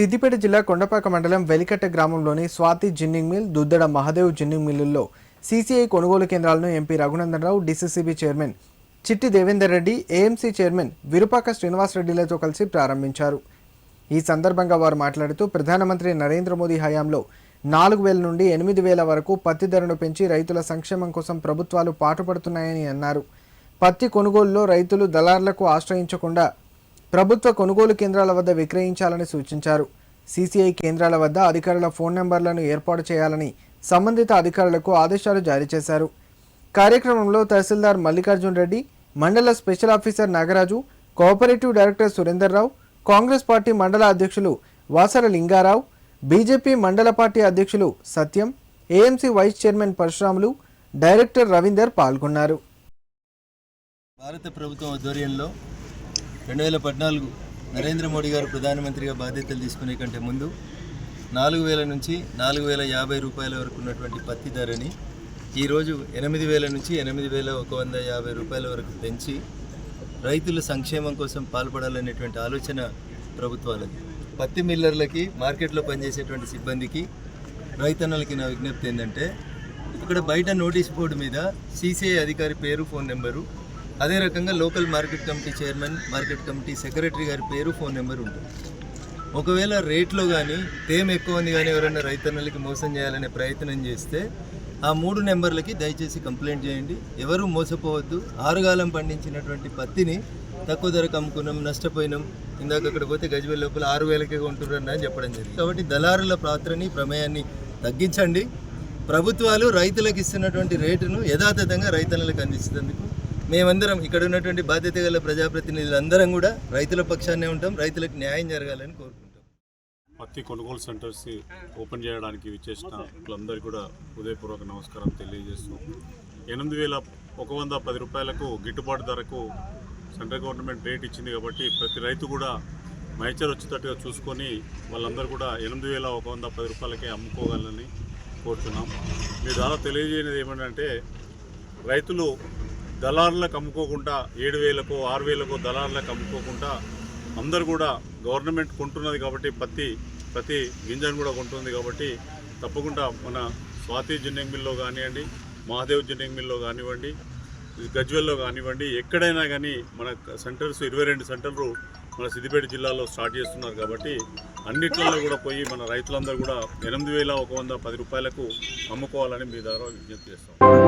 సిద్దిపేట జిల్లా కొండపాక మండలం వెలికట్ట గ్రామంలోని Swathi ginning mill Duddada Mahadev ginning మిల్లుల్లో సీసీఐ కొనుగోలు కేంద్రాలను MP Raghunandan Rao DCCB chairman Chitti Devender Reddy AMC chairman Virupaka Srinivas రెడ్డిలతో కలిసి ప్రారంభించారు. ఈ సందర్భంగా వారు మాట్లాడుతూ ప్రధానమంత్రి నరేంద్ర మోదీ హయాంలో నాలుగు వేల నుండి ఎనిమిది వేల వరకు పత్తి ధరను పెంచి రైతుల సంక్షేమం కోసం ప్రభుత్వాలు పాటుపడుతున్నాయని అన్నారు. పత్తి కొనుగోలులో రైతులు దళార్లకు ఆశ్రయించకుండా ప్రభుత్వ కొనుగోలు కేంద్రాల వద్ద విక్రయించాలని సూచించారు. సీసీఐ కేంద్రాల వద్ద అధికారుల ఫోన్ నెంబర్లను ఏర్పాటు చేయాలని సంబంధిత అధికారులకు ఆదేశాలు జారీ చేశారు. కార్యక్రమంలో తహసీల్దార్ మల్లికార్జున్ రెడ్డి మండల special officer Nagaraju cooperative director Surender Rao Congress party మండల అధ్యక్షులు వాసర లింగారావు బీజేపీ మండల పార్టీ అధ్యక్షులు Satyam AMC vice chairman Parasuramulu director Ravinder పాల్గొన్నారు. భారత ప్రభుత్వం ఆధ్వర్యంలో రెండు వేల పద్నాలుగు నరేంద్ర మోడీ గారు ప్రధానమంత్రిగా బాధ్యతలు తీసుకునే కంటే ముందు నాలుగు వేల నుంచి నాలుగు వేల యాభై రూపాయల వరకు ఉన్నటువంటి పత్తి ధరని ఈరోజు ఎనిమిది వేల నుంచి ఎనిమిది వేల ఒక వంద యాభై రూపాయల వరకు పెంచి రైతుల సంక్షేమం కోసం పాల్పడాలనేటువంటి ఆలోచన ప్రభుత్వాలది. పత్తి మిల్లర్లకి మార్కెట్లో పనిచేసేటువంటి సిబ్బందికి రైతన్నలకి నా విజ్ఞప్తి ఏంటంటే ఇక్కడ బయట నోటీస్ బోర్డు మీద సీసీఐ అధికారి పేరు ఫోన్ నెంబరు అదే రకంగా local market committee chairman market committee secretary గారి పేరు ఫోన్ నెంబర్ ఉంటుంది. ఒకవేళ రేట్లో కానీ తేమ ఎక్కువ ఉంది కానీ ఎవరైనా రైతన్నలకి మోసం చేయాలనే ప్రయత్నం చేస్తే ఆ మూడు నెంబర్లకి దయచేసి కంప్లైంట్ చేయండి. ఎవరు మోసపోవద్దు. ఆరుగాలం పండించినటువంటి పత్తిని తక్కువ ధరకు అమ్ముకున్నాం నష్టపోయినాం. ఇందాక అక్కడ పోతే గజ్వేల్ లోపల ఆరు వేలకే కొంటున్నారని అని చెప్పడం జరిగింది. కాబట్టి దళారుల పాత్రని ప్రమేయాన్ని తగ్గించండి. ప్రభుత్వాలు రైతులకు ఇస్తున్నటువంటి రేటును యథాతథంగా రైతన్నలకు అందిస్తున్నందుకు మేమందరం ఇక్కడ ఉన్నటువంటి బాధ్యత గల ప్రజాప్రతినిధులందరం కూడా రైతుల పక్షాన్నే ఉంటాం రైతులకు న్యాయం జరగాలని కోరుకుంటాం. పత్తి కొనుగోలు సెంటర్స్ ఓపెన్ చేయడానికి విచ్చేసిన వాళ్ళందరికీ కూడా హృదయపూర్వక నమస్కారం తెలియజేస్తూ ఎనిమిది వేల ఒక వంద పది రూపాయలకు గిట్టుబాటు ధరకు సెంట్రల్ గవర్నమెంట్ రేట్ ఇచ్చింది కాబట్టి ప్రతి రైతు కూడా మైచర్ వచ్చేటట్టుగా చూసుకొని వాళ్ళందరూ కూడా ఎనిమిది వేల ఒక వంద పది రూపాయలకే అమ్ముకోగలని కోరుతున్నాం మీ ద్వారా తెలియజేయనిది ఏమంటే రైతులు దళారులకు అమ్ముకోకుండా ఏడు వేలకు ఆరు వేలకు దళారులకు అమ్ముకోకుండా అందరు కూడా గవర్నమెంట్ కొంటున్నది కాబట్టి పత్తి ప్రతి గింజను కూడా కొంటుంది కాబట్టి తప్పకుండా మన స్వాతి జిన్నింగ్ మిల్లో కానివ్వండి మహాదేవ్ జిన్నింగ్ మిల్లో కానివ్వండి గజ్వెల్లో కానివ్వండి ఎక్కడైనా కానీ మన సెంటర్స్ ఇరవై రెండు సెంటర్లు మన సిద్దిపేట జిల్లాలో స్టార్ట్ చేస్తున్నారు కాబట్టి అన్నిట్లలో కూడా పోయి మన రైతులందరూ కూడా ఎనిమిది వేల ఒక వంద పది రూపాయలకు అమ్ముకోవాలని మీ ద్వారా విజ్ఞప్తి చేస్తాం.